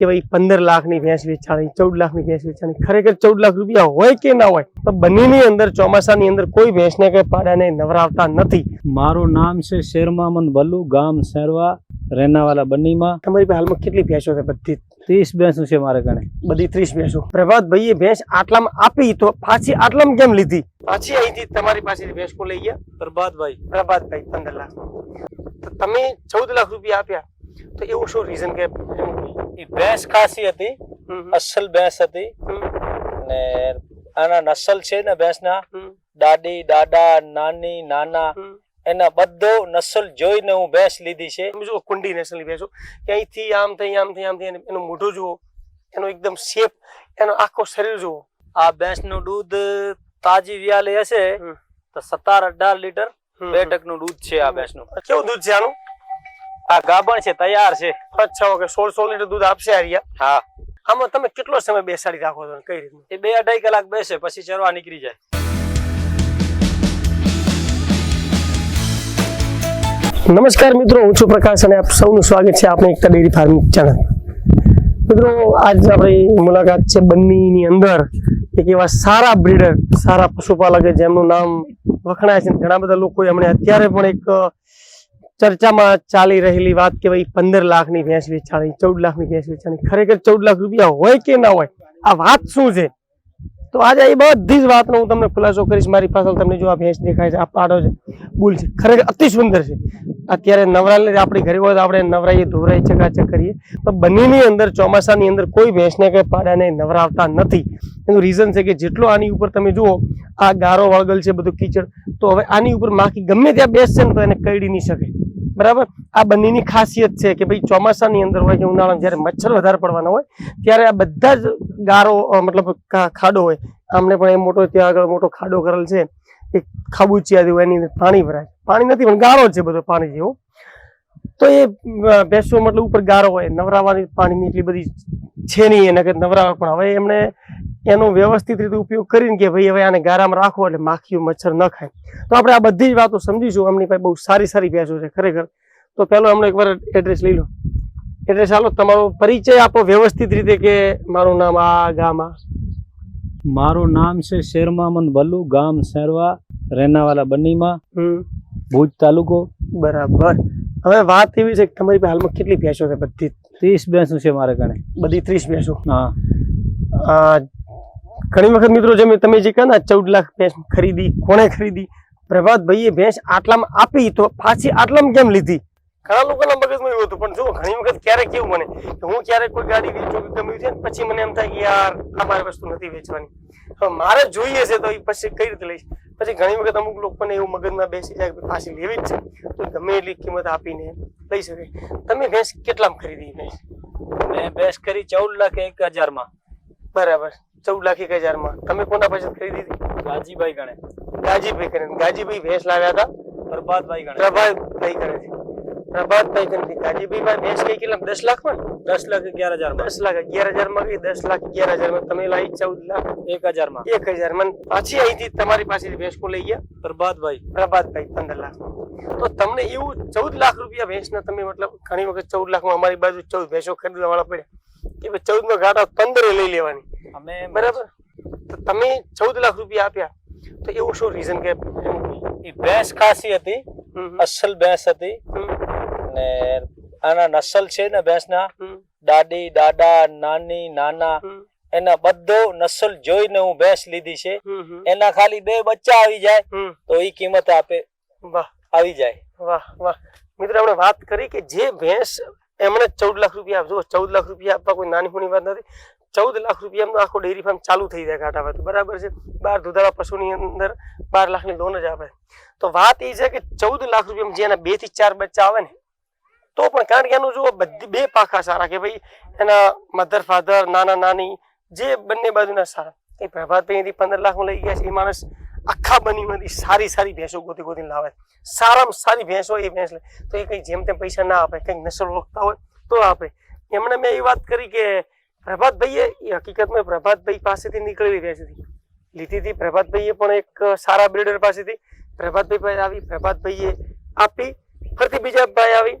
કે ભાઈ પંદર લાખની ભેંસ વેચાણી ચૌદ લાખની ભેંસ વેચાણી ખરેખર ચૌદ લાખ રૂપિયા હોય કે ના હોય તો બંનેની અંદર ચોમાસાની અંદર કોઈ ભેંસને કે પાડાને નવરાવતા નથી. મારું નામ છે શેરમામન ભલ્લુ ગામ શેરવા રેનાવાલા બન્નીમાં. તમારી પાસે હાલમાં કેટલી ભેંસો છે બધી? ત્રીસ ભેંસું છે મારે ગણે બધી ત્રીસ ભેંસો. પ્રભાતભાઈએ ભેંસ આટલામાં આપી તો પાછી આટલામાં કેમ લીધી? પાછી અહીંથી તમારી પાસે ભેંસ કો લઈ ગયા? પ્રભાતભાઈ. પ્રભાતભાઈ પંદર લાખ. તો તમે ચૌદ લાખ રૂપિયા આપ્યા. તો એવું શું રીઝન કે એ ભેંસ ખાસી હતી. અસલ ભેંસ હતી. ને આના નસલ છે ને ભેંસના દાદી દાદા નાની નાના એના બધો નસલ જોઈને હું ભેંસ લીધી છે. જો કુંડી નસલ ભેંસો કે અહીંથી આમ થઈ આમ થઈ આમ થઈ એનું મોઢું જુઓ. એનો એકદમ શેપ એનો આખો શરીર જુઓ. આ ભેંસનું દૂધ તાજી વ્યાલી હશે. તો સત્તર અઢાર લીટર બે ટકનું દૂધ છે આ ભેંસનું. કેવું દૂધ છે આનું? આ ગાભણ છે તૈયાર છે. અચ્છા ઓકે સોળ સોળ લીટર દૂધ આપશે આ રહ્યા હા. આમાં તમે કેટલો સમય બેસાડી રાખો છો કઈ રીતનું? એ બે અઢાઈ કલાક બેસે પછી ચરવા નીકળી જાય. નમસ્કાર મિત્રો હું છું પ્રકાશ અને આપ સૌનું સ્વાગત છે આપણે એકતા ડેરી ફાર્મિંગ ચેનલ. મિત્રો આજ આપણી મુલાકાત છે બંનીની અંદર એક એવા સારા બ્રીડર સારા પશુપાલક જેમનું નામ વખણાય છે ઘણા બધા લોકો એમણે અત્યારે પણ એક ચર્ચામાં ચાલી રહેલી વાત કે ભાઈ પંદર લાખની ભેંસ વેચાણી, ચૌદ લાખની ભેંસ વેચાણી. ખરેખર ચૌદ લાખ રૂપિયા હોય કે ના હોય, આ વાત શું છે? તો આજે એ બધી જ વાતનો હું તમને ખુલાસો કરીશ. મારી પાસે તમને જો આ ભેંસ દેખાય છે, આ પાડો છે, બુલ છે. ખરેખર અતિ સુંદર છે. અત્યારે નવરાને આપણી ઘરે હોય તો આપણે નવરાઈએ ધોરાઈ ચકાચક કરીએ. પણ બંનેની અંદર, ચોમાસાની અંદર કોઈ ભેંસને કે પાડાને નવરાવતા નથી. એનું રીઝન છે કે જેટલો આની ઉપર તમે જુઓ, આ ગારો વળગલ છે બધું કીચડ, તો હવે આની ઉપર માખી ગમે ત્યાં બેસશે ને તો એને કરડી નહીં શકે. બરાબર? આ બંનેની ખાસિયત છે કે ભાઈ ચોમાસાની અંદર હોય કે ઉનાળામાં જ્યારે મચ્છર વધારે પડવાના હોય, ત્યારે આ બધા જ ગારો મતલબ ખાડો હોય. આમને પણ એ મોટો ત્યાં આગળ મોટો ખાડો કરેલ છે. એક ખાબુચિયા જેવું એની અંદર પાણી ભરાય. પાણી નથી, પણ ગારો છે બધો પાણી જેવો. તો એ ભેંસો મતલબ ઉપર ગારો હોય. નવરાવાની પાણીની એટલી બધી છે નહીં, એને કે નવરાવા પણ. હવે એમણે એનો વ્યવસ્થિત રીતે ઉપયોગ કરીને કે ભાઈ હવે આને ગારામાં રાખો એટલે માખીઓ મચ્છર ન ખાય. તો આપણે આ બધી જ વાતો સમજીશું. એમની પાસે બહુ સારી સારી ભેંસો છે ખરેખર. તો પહેલો એમનો એકવાર એડ્રેસ લઈ લો. એડ્રેસ ચાલો તમારો પરિચય આપો વ્યવસ્થિત રીતે કે મારું નામ આ ગામ આ. મારું નામ છે શેરમામન ભલ્લુ ગામ શેરવા રેનાવાલા બન્નીમાં ભુજ તાલુકો. બરાબર. હવે વાત એવી છે કે તમારી પાસે હાલમાં કેટલી ભેંસો છે બધી? ત્રીસ ભેંસો છે મારે ગણે. બધી ત્રીસ ભેંસો હા. ઘણી વખત મિત્રો જેમ તમે જે કહે ને ચૌદ લાખ ભેંસ ખરીદી કોણે ખરીદી પ્રભાતભાઈએ ભેંસ આટલામાં આપી તો પાછી આટલામાં કેમ લીધી? ઘણા લોકોના મગજમાં એવું હતું પણ જો ઘણી વખત ક્યારેક કેવું મને કે હું ક્યારેક કોઈ ગાડી વેચું કે ગમ્યું છે પછી મને એમ થાય કે યાર આ મારી વસ્તુ નથી વેચવાની. હવે મારે જોઈએ છે તો એ પછી કઈ રીતે લઈશ? પછી ઘણી વખત અમુક લોકોને એવું મગજમાં બેસી જાય કે પાછી લેવી જ છે. તો ગમે એટલી કિંમત આપીને લઈ શકે. તમે ભેંસ કેટલામાં ખરીદી ભેંસ? મેં ભેંસ કરી ચૌદ લાખ એક હજારમાં. બરાબર. ચૌદ લાખ એક હજારમાં. તમે કોના પાસે ખરીદી દીધી ગાજીભાઈ ગણે. ગાજીભાઈ કરીને ગાજીભાઈ ભેંસ લાવ્યા હતા? પ્રભાતભાઈ ગણે. પ્રભાતભાઈ કરે પ્રભાતભાઈ ગણે ગાજીભાઈ ભાઈ ભેંસ કઈ કેટલા? દસ લાખમાં દસ લાખ અગિયાર હજારમાં. દસ લાખ અગિયાર હજારમાં ગઈ દસ લાખ અગિયાર હજારમાં તમે લાવી ચૌદ લાખ. એક હજારમાં. એક હજારમાં પાછી અહીંથી તમારી પાસેથી ભેંસ કો લઈ ગયા? પ્રભાતભાઈ. પ્રભાતભાઈ પંદર લાખ તો તમને એવું ચૌદ લાખ રૂપિયા ભેંસના તમે મતલબ ઘણી વખત ચૌદ લાખમાં અમારી બાજુ ચૌદ ભેંસો ખરીદવા વાળા પડ્યા. કે ચૌદ નો ઘાટા પંદરે લઈ લેવાની. અમે બરાબર. તો તમે ચૌદ લાખ રૂપિયા આપ્યા. તો એવું શું રીઝન કે એ ભેંસ ખાસી હતી. અસલ ભેંસ હતી. ને આના નસલ છે ને ભેંસના દાદી દાદા નાની નાના એના બધો નસલ જોઈને હું ભેંસ લીધી છે. એના ખાલી બે બચ્ચા આવી જાય તો એ કિંમત આપે. વાહ. આવી જાય. વાહ વાહ. મિત્રો આપણે વાત કરી કે જે ભેંસ એમણે ચૌદ લાખ રૂપિયા આપજો ચૌદ લાખ રૂપિયા આપવા કોઈ નાની મોટી વાત નથી. ચૌદ લાખ રૂપિયામાં આખો ડેરી ફાર્મ ચાલુ થઈ જાય ઘાટાવાથી બરાબર છે? બાર દુધાળા પશુની અંદર બાર લાખની લોન જ આપે. તો વાત એ છે કે ચૌદ લાખ રૂપિયામાં જેના બેથી ચાર બચ્ચા આવે ને, તો પણ કારણ કે એનું જો બધી બે પાખા સારા કે ભાઈ એના મધર ફાધર નાના, નાની, જે બંને બાજુના સારા. એ પ્રભાતભાઈ અહીંથી પંદર લાખમાં લઈ ગયા છે. એ માણસ આખા બનીમાંથી સારી સારી ભેંસો ગોતી ગોતીને લાવે. સારામાં સારી ભેંસ એ ભેંસ લે. તો એ કંઈ જેમ તેમ પૈસા ના આપે કંઈક નસલ ઓળખતા હોય તો આપે. એમણે મેં એ વાત કરી કે પ્રભાતભાઈએ એ હકીકતમાં પ્રભાતભાઈ પાસેથી નીકળેલી હતી લીધી હતી પ્રભાતભાઈએ પણ એક સારા બ્રિડર પાસેથી પ્રભાતભાઈ પાસે આવી, પ્રભાતભાઈએ આપી, ફરીથી બીજા ભાઈ આવી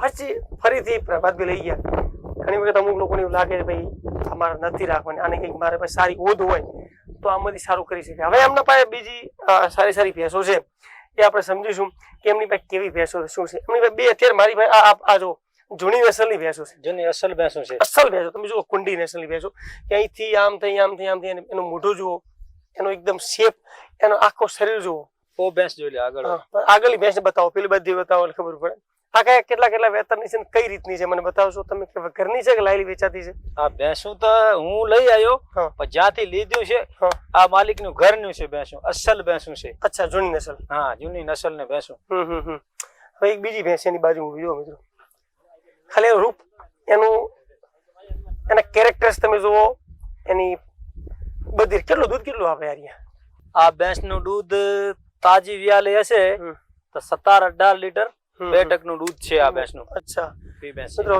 પછી ફરીથી પ્રભાતભાઈ લઈ ગયા. ઘણી વખત અમુક લોકોને એવું લાગે કે ભાઈ આ મારે નથી રાખવાની, આને કંઈક મારે પાસે સારી ઓધ હોય, તો આમાંથી સારું કરી શકે હવે એમના પાસે બીજી સારી સારી ભેંસો છે. એ આપણે સમજીશું કે એમની પાસે કેવી ભેંસો શું છે. એમની પાસે બે, અત્યારે મારી પાસે આ જો જૂની વેસલની ભેંસો છે. જૂની અસલ ભેંસો છે. અસલ ભેંસો તમે જુઓ કુંડી નેસલની ભેંસો. કે અહીંથી આમ થઈ આમ થઈ આમ થઈ એનું મોઢું જુઓ. એનો એકદમ શેપ એનો આખો શરીર જુઓ. ઓ ભેંસ જોઈ લે આગળ. આગળની ભેંસ બતાવો પેલી બધી બતાવો એટલે ખબર પડે. આ કયા કેટલા કેટલા વેતનની છે કઈ રીતની છે મને બતાવશો? તમે કે ઘરની છે કે લાયેલી વેચાતી છે? આ ભેંસું તો હું લઈ આવ્યો પણ જ્યાંથી લીધું છે આ માલિકનું ઘરનું છે ભેંસું અસલ ભેંસું છે. અચ્છા જૂની નસલ. હા જૂની નસલ ને ભેંસું. હમ હમ હમ. એક બીજી ભેંસ એની બાજુ હું જુઓ મિત્રો. ખાલી રૂપ એનું એના કેરેક્ટર્સ તમે જુઓ એની બધી કેટલું દૂધ કેટલું આપે યાર? આ ભેંસનું દૂધ તાજી વ્યાલે હશે તો સત્તર અઢાર લીટર બે ટકનું દૂધ છે આ ભેંસનું. અચ્છા. મિત્રો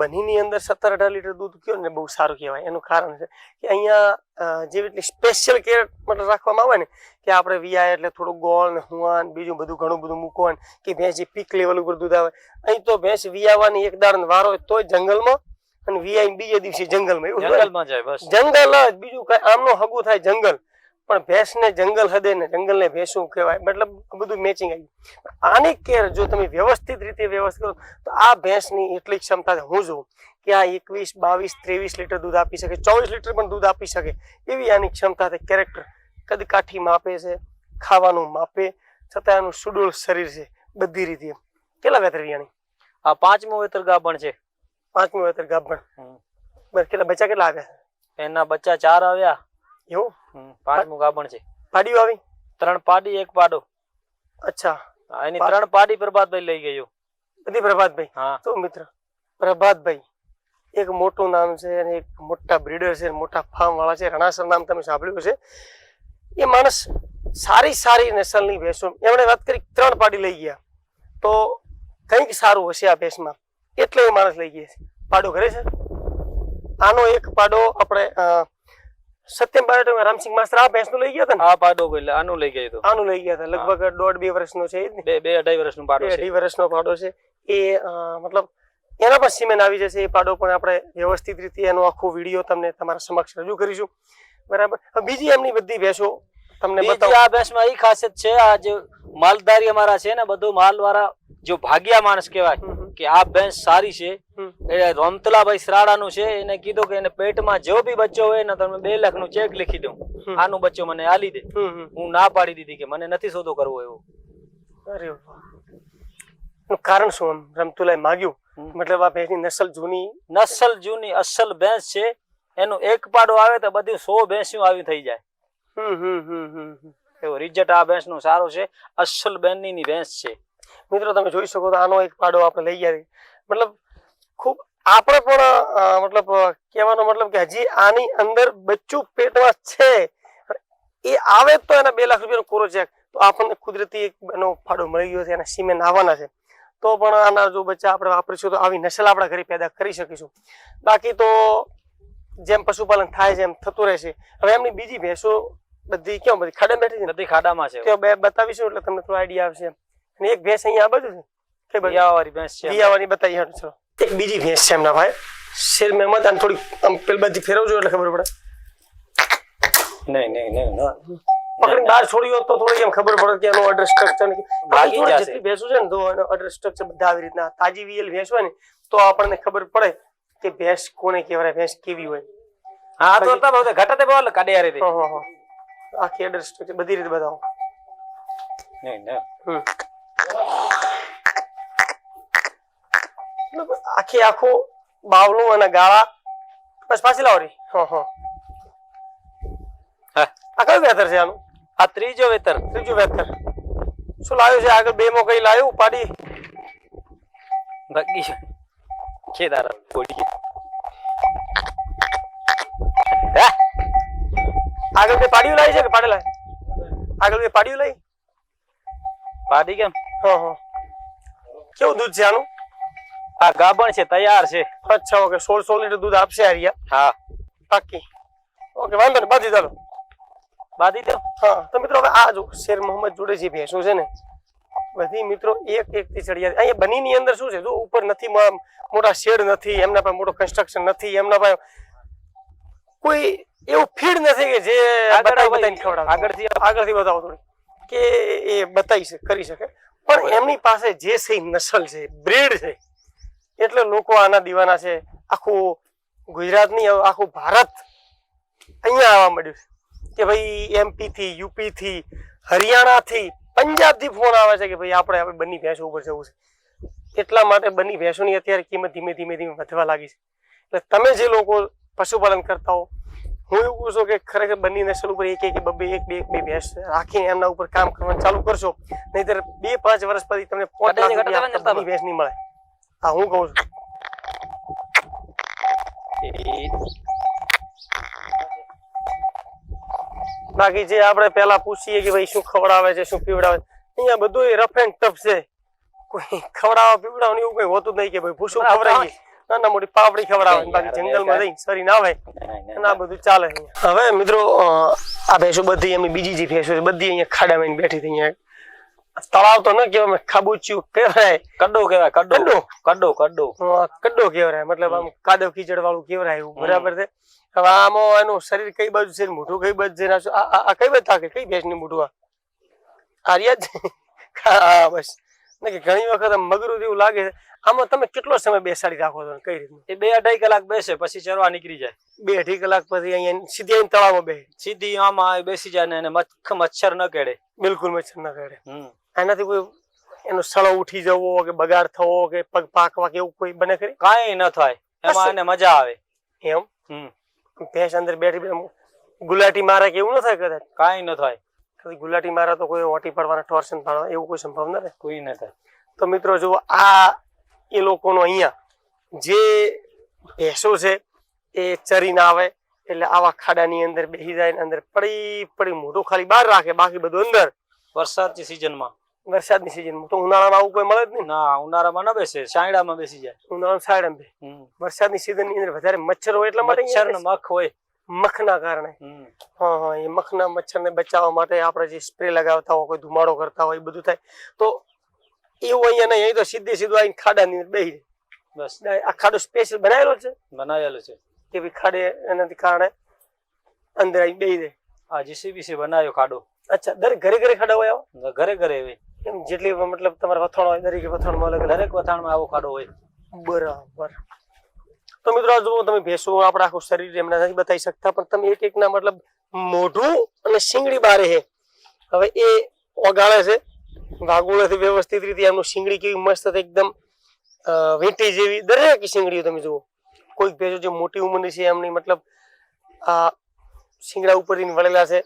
બનીની અંદર સત્તર અઢાર લીટર દૂધ કયો ને બહુ સારું કહેવાય. એનું કારણ છે કે અહીંયા જેવી એટલી સ્પેશિયલ કેર મતલબ રાખવામાં આવે ને કે આપણે વીઆઈ એટલે થોડું ગોળ ને હુવાન બીજું બધું ઘણું બધું મૂકવાનું કે ભેંસ જે પીક લેવલ ઉપર દૂધ આવે અહીં તો ભેંસ વિયાવાની એક દાડ વારો હોય તોય જંગલમાં અને વીઆઈ બીજે દિવસે જંગલમાં એવું જંગલમાં જાય બસ. જંગલ જ બીજું કઈ આમનો હગું થાય જંગલ. પણ ભેંસને જંગલ હદે ને જંગલને ભેંસું કહેવાય. મતલબ બધું મેચિંગ આવી આની કેર જો તમે વ્યવસ્થિત રીતે વ્યવસ્થિત કરો તો આ ભેંસની એટલી ક્ષમતા હું જોઉં કે આ એકવીસ બાવીસ ત્રેવીસ લીટર દૂધ આપી શકે ચોવીસ લીટર પણ દૂધ આપી શકે એવી આની ક્ષમતા છે. કેરેક્ટર કદ કાઠી માપે છે ખાવાનું માપે છતાં એનું સુડોળ શરીર છે બધી રીતે. કેટલા વેતર વિયાણી આ પાંચમું વેતર ગાભણ છે. પાંચમું વેતર ગાભણ. કેટલા બચ્ચા કેટલા આવ્યા? એના બચ્ચા ચાર આવ્યા. એવું? પાંચમું ગાભણ છે. પાડીઓ આવી? ત્રણ પાડી એક પાડો. અચ્છા. એની ત્રણ પાડી પ્રભાતભાઈ લઈ ગયો. બધી પ્રભાતભાઈ? હા. તો મિત્ર પ્રભાતભાઈ એક મોટું નામ છે અને એક મોટા બ્રીડર છે મોટા ફાર્મ વાળા છે. રણાસર નામ તમે સાંભળ્યું છે એ માણસ સારી સારી નસલની ભેંસો એમણે વાત કરી ત્રણ પાડી લઈ ગયા. તો કંઈક સારું હશે આ ભેંસમાં. એટલે એ માણસ લઈ ગયા છે. પાડો ઘરે છે? આનો એક પાડો આપણે સત્યમ બાયોટેક રામસિંહ માસ્ટર આ ભેંસનું લઈ ગયા હતા ને? આ પાડો એટલે આનું લઈ ગયા હતો. આનું લઈ ગયા હતા. લગભગ દોઢ બે વર્ષનો છે બે બે અઢાઈ વર્ષનું પાડો છે. અઢી વર્ષનો પાડો છે. એ મતલબ એના પણ સિમેન્ટ આવી જશે એ પાડો પણ આપણે વ્યવસ્થિત રીતે એનો આખો વીડિયો તમને તમારા સમક્ષ રજૂ કરીશું. બરાબર? બીજી એમની બધી ભેંસો તમને બતાવું. આ ભેંસમાં એ ખાસિયત છે આ જે માલધારી અમારા છે ને બધો માલ વાળા જો ભાગ્યા માણસ કહેવાય કે આ ભેંસ સારી છે. એ રોમતલાભાઈ શ્રાડાનું છે એને કીધું કે એને પેટમાં જો બી બચ્ચો હોય ને તમે બે લાખનું ચેક લખી દઉં. આનું બચ્ચો મને આલી દે. હું ના પાડી દીધી કે મને નથી સોદો કરવો એવો. અરે કારણ શું આમ રમતુલાએ માગ્યું? મતલબ આ ભેંસની નસલ જૂની? નસલ જૂની અસલ ભેંસ છે. એનું એક પાડો આવે તો બધી સો ભેંસ્યું આવી થઈ જાય. હમ હમ હમ હમ. એવો રિઝલ્ટ આ ભેંસનું સારો છે. અસલ બેનની ભેંસ છે. મિત્રો તમે જોઈ શકો તો આનો એક પાડો આપણે લઈ ગયા મતલબ ખૂબ આપણે પણ મતલબ કહેવાનો મતલબ કે હજી આની અંદર બચ્ચું પેટમાં છે. એ આવે તો એના બે લાખ રૂપિયાનો કોરો ચેક તો આપણને કુદરતી એક એનો ફાડો મળી ગયો છે એના સિમેન્ટ આવવાના છે. તો પણ આના જો બચ્ચા આપણે વાપરીશું તો આવી નસલ આપણા ઘરે પેદા કરી શકીશું. બાકી તો જેમ પશુપાલન થાય છે એમ થતું રહેશે. હવે એમની બીજી ભેંસો બધી ક્યાં બધી ખાડા બેઠી છે બધી ખાડામાં છે. બતાવીશું એટલે તમને થોડો આઈડિયા આવશે. અને એક ભેંસ અહીંયા આ બાજુ છે? કે રિયાવાળી ભેંસ છે દિયાવાની બતાવી હાલો ચલો. એક બીજી ભેંસ છે એમના ભાઈ. શેર મહેમદ આને થોડી આમ પેલ બાજુ ફેરવજો એટલે ખબર પડે. નહીં નહીં નહીં પકડી બહાર છોડી હોત તો થોડી એમ ખબર પડે કે એનું અડર સ્ટ્રક્ચર જશે. જેટલી ભેંસો છે ને તો એનો અડર સ્ટ્રક્ચર બધા આવી રીતના તાજી વીએલ ભેંસ હોય ને તો આપણને ખબર પડે કે ભેંસ કોને કહેવાય ભેંસ કેવી હોય. હા તો તબ બહુ ઘટાતે બોલ કાઢે યાર આખી અડર સ્ટ્રક્ચર બધી રીતે બતાવો. નહીં નહીં આખે આખું બાવલું અને ગાળા. બસ પાછી લાવરી હા હા. હા. આ કયું વેતર છે આનું? આ ત્રીજો વેતર ત્રીજું વેતર શું લાવ્યું છે? આગળ બે માં કઈ લાવ્યું? પાડી ભાગી છે કેદાર પડી આગળ બે પાડીયું લાવી છે કે પાડે લાવી આગળ બે પાડીયું લાવી પાડી કેમ હા હા. કેવું દૂધ છે આનું? આ ગાબણ છે તૈયાર છે. અચ્છા ઓકે સોળ સોળ લીટર દૂધ આપશે હરિયા હા. પાકી ઓકે વાંધો નહીં બાંધી ચાલો બાંધી દો. હા તો મિત્રો હવે આ જો શેર મોહમ્મદ જોડે જે ભેંસો છે ને બધી મિત્રો એક એક થી ચડિયા અહીંયા બની ની અંદર શું છે? જો ઉપર નથી મોટા શેડ નથી એમના પાસે મોટો કન્સ્ટ્રક્શન નથી એમના પાસે કોઈ એવું ફીડ નથી કે જે આગળથી આગળથી બતાવો થોડી. કે એ બતાવી શકે. કરી શકે પણ એમની પાસે જે છે નસલ છે બ્રીડ છે. એટલે લોકો આના દીવાના છે. આખું ગુજરાતની આખું ભારત અહીંયા આવવા મળ્યું છે. કે ભાઈ એમપી થી યુપી થી હરિયાણા થી પંજાબથી ફોન આવે છે કે ભાઈ આપણે હવે બની ભેંસો ઉપર જવું છે. એટલા માટે બની ભેંસોની અત્યારે કિંમત ધીમે ધીમે ધીમે વધવા લાગી છે. એટલે તમે જે લોકો પશુપાલન કરતા હો હું એવું કહું છું કે ખરેખર બંને નસલ ઉપર એક એક બબે એક બે એક બે ભેંસ રાખીને એમના ઉપર કામ કરવાનું ચાલુ કરશો નહીતર બે પાંચ વર્ષ પછી તમને પાંચ લાખ ભેંસ નહીં મળે. હા હું કહું છું. બાકી જે આપણે પેલા પૂછીએ કે ભાઈ શું ખવડાવે છે શું પીવડાવે અહીંયા બધું રફ એન્ડ ટફ છે. કોઈ ખવડાવવા પીવડાવવાનું એવું કઈ હોતું જ નહીં કે ભાઈ ભૂસું. ખવડાવીએ નાના મોટી પાપડી ખવડાવે બાકી જંગલ જંગલમાં રહી સરી ના આવે અને આ બધું ચાલે હવે મિત્રો આ ભેંસો બધી એમની બીજી જે ભેંસો છે બધી અહીંયા ખાડામાં આવીને બેઠી હતી અહીંયા. તળાવ તો ન કહેવાય ખાબુચ્યું કહેવાય. કડો કહેવાય કડો. કડો? કડો કડો. કહેવાય મતલબ આમ કાદવ કીચડ વાળું કહેવાય એવું બરાબર છે? હવે આમાં એનું શરીર કઈ બાજુ છે મોઢું કઈ બાજુ છે આ કઈ બાજુ થાકે? કઈ ભેંસની મોઢું આ? આ રહ્યા જ હા બસ. ને કે ઘણી વખત મગરું જેવું લાગે છે. આમાં તમે કેટલો સમય બેસાડી રાખો છો કઈ રીતનું? એ બે અઢાઈ કલાક બેસે પછી ચરવા નીકળી જાય. બે અઢી કલાક પછી અહીંયા સીધી અહીં તળાવમાં બે સીધી આમાં બેસી જાય ને એને મચ્છર ન કેડે બિલકુલ મચ્છર ના કેડે હમ. આનાથી કોઈ એનો સળો ઉઠી જવો કે બગાડ થવો કે પગ પાકવા કે એવું કોઈ બને ખરી? કાંઈ ન થાય. એમાં એને મજા આવે. એમ? હમ. ભેંસ અંદર બેઠી ગુલાટી મારે કે એવું ન થાય કદાચ? કાંઈ ન થાય. ગુલાટી મારે તો કોઈ ઓટી પડવાના ટોર્શન પાડવા એવું કોઈ સંભાવના નથી કોઈ ન થાય. તો મિત્રો જો આ એ લોકોનો અહીંયા જે ભેંસો છે એ ચરી ના આવે એટલે આવા ખાડાની અંદર બેસી જાય અંદર પડી પડી મોઢું ખાલી બહાર રાખે બાકી બધું અંદર. વરસાદની સિઝનમાં વરસાદની સિઝનમાં તો ઉનાળામાં આવું કોઈ મળે જ નહીં. ના ઉનાળામાં ન બેસે સાયડામાં બેસી જાય. ઉનાળામાં સાયડામાં બે વરસાદની સિઝનની અંદર વધારે મચ્છર હોય એટલા માટે મચ્છર મખ હોય. મખના કારણે. હા હા એ મખના મચ્છરને બચાવવા માટે આપણે જે સ્પ્રે લગાવતા હોય કોઈ ધુમાડો કરતા હોય એ બધું થાય. તો એવું અહીંયા નહીં અહીં તો સીધે સીધું આવીને ખાડાની અંદર બેસી બસ. આ ખાડો સ્પેશિયલ બનાવેલો છે? બનાવેલો છે. કે ભાઈ ખાડે એનાથી કારણે અંદર આવી બેસી જાય આ જીસીબીસી બનાવ્યો ખાડો. અચ્છા દરેક ઘરે ઘરે ખાડા હોય ઘરે ઘરે એમ જેટલી મતલબ તમારે વથાણ હોય દરેક વથાણમાં અલગ અલગ દરેક વથાણમાં આવો ખાડો હોય. બરાબર. તો મિત્રો આ જુઓ તમે ભેંસો આપણે આખું શરીર એમને નથી બતાવી શકતા પણ તમે એક એકના મતલબ મોઢું અને શીંગડી બારે છે હવે એ ઓગાળે છે. વાગોળેથી વ્યવસ્થિત રીતે એમનું શીંગડી કેવી મસ્ત એકદમ વીંટી જેવી દરેક શીંગડીઓ તમે જુઓ. કોઈક ભેંસો જે મોટી ઉંમરની છે એમની મતલબ આ શીંગડા ઉપરથી વળેલા છે.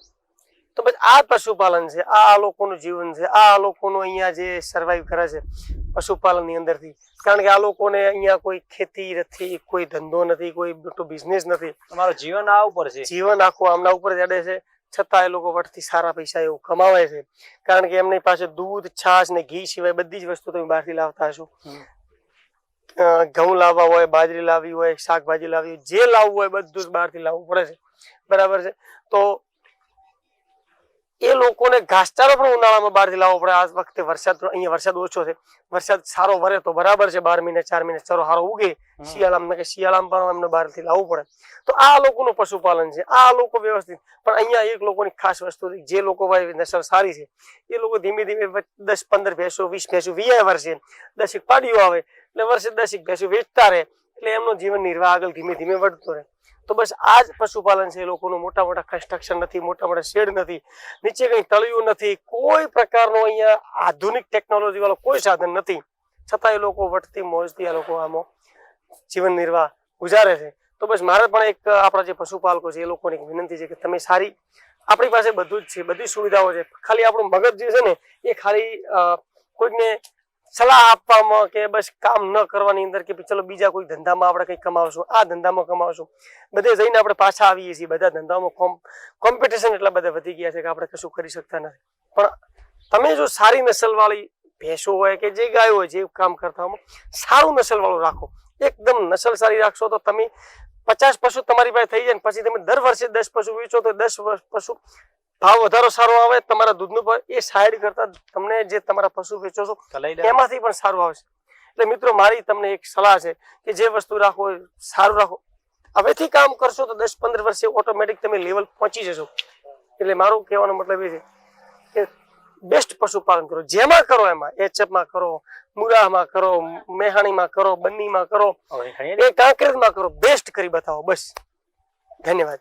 તો બસ આ પશુપાલન છે આ લોકોનું જીવન છે આ લોકોનું અહીંયા જે સર્વાઈવ કરે છે પશુપાલનની અંદરથી. કારણ કે આ લોકોને અહીંયા કોઈ ખેતી નથી કોઈ ધંધો નથી કોઈ મોટો બિઝનેસ નથી. તમારું જીવન આ ઉપર છે. જીવન આખું આમના ઉપર ચડે છે. છતાં એ લોકો વટથી સારા પૈસા એવું કમાવે છે. કારણ કે એમની પાસે દૂધ છાશ ને ઘી સિવાય બધી જ વસ્તુ તમે બહારથી લાવતા હશો. ઘઉં લાવવા હોય બાજરી લાવવી હોય શાકભાજી લાવવી હોય જે લાવવું હોય બધું જ બહારથી લાવવું પડે છે. બરાબર છે? તો એ લોકોને ઘાસચારો પણ ઉનાળામાં બહારથી લાવવો પડે. આ વખતે વરસાદ અહીંયા વરસાદ ઓછો છે. વરસાદ સારો વરે તો બરાબર છે. બાર મહિને ચાર મહિને ચારો સારો ઉગે. શિયાળામાં કે શિયાળામાં પણ એમને બહારથી લાવવું પડે. તો આ લોકોનું પશુપાલન છે. આ લોકો વ્યવસ્થિત. પણ અહીંયા એક લોકોની ખાસ વસ્તુ જે લોકો ભાઈ નસલ સારી છે એ લોકો ધીમે ધીમે દસ પંદર ભેંસો વીસ ભેંસો વીયા વર્ષે દસેક પાડીઓ આવે. એટલે વર્ષે દસેક ભેંસો વેચતા રહે. એટલે એમનો જીવન નિર્વાહ આગળ ધીમે ધીમે વધતો રહે. તો બસ આ જ પશુપાલન છે એ લોકોનું મોટા મોટા કન્સ્ટ્રક્શન નથી, મોટા મોટા શેડ નથી, નીચે કઈ તળિયું નથી, કોઈ પ્રકારનો અહીંયા આધુનિક ટેકનોલોજી વાળો કોઈ સાધન નથી. છતાં એ લોકો વટતી મોજથી આ લોકો આમાં જીવન નિર્વાહ ગુજારે છે. તો બસ મારે પણ એક આપણા જે પશુપાલકો છે એ લોકોને એક વિનંતી છે કે તમે સારી આપણી પાસે બધું જ છે, બધી સુવિધાઓ છે. ખાલી આપણું મગજ જે છે ને એ ખાલી કોઈને સલાહ આપવામાં કે બસ કામ ન કરવાની અંદર કે ચલો બીજા કોઈ ધંધામાં આપણે કંઈક કમાવશું, આ ધંધામાં કમાવશું. બધે જઈને આપણે પાછા આવીએ છીએ, બધા ધંધામાં કોમ કોમ્પિટિશન એટલા બધા વધી ગયા છે કે આપણે કશું કરી શકતા નથી. પણ તમે જો સારી નસલવાળી ભેંસો હોય કે જે ગાયો હોય, જે કામ કરતા હોય, સારું નસલવાળું રાખો. એકદમ નસલ સારી રાખશો તો તમે પચાસ પશુ તમારી પાસે થઈ જાય ને પછી તમે દર વર્ષે દસ પશુ વેચો તો દસ પશુ ભાવ વધારો સારો આવે તમારા દૂધનું ભાવ એ સાઈડ કરતા તમને જે તમારા પશુ વેચો છો એમાંથી પણ સારું આવશે. એટલે મિત્રો મારી તમને એક સલાહ છે કે જે વસ્તુ રાખો સારું રાખો. હવેથી કામ કરશો તો દસ પંદર વર્ષે ઓટોમેટિક તમે લેવલ પહોંચી જશો. એટલે મારું કહેવાનો મતલબ એ છે કે બેસ્ટ પશુપાલન કરો. જેમાં કરો એમાં એચએફમાં કરો મુરાહમાં કરો મેહાણીમાં કરો બન્નીમાં કરો. એ કાંકરેજમાં કરો. બેસ્ટ કરી બતાવો બસ. ધન્યવાદ.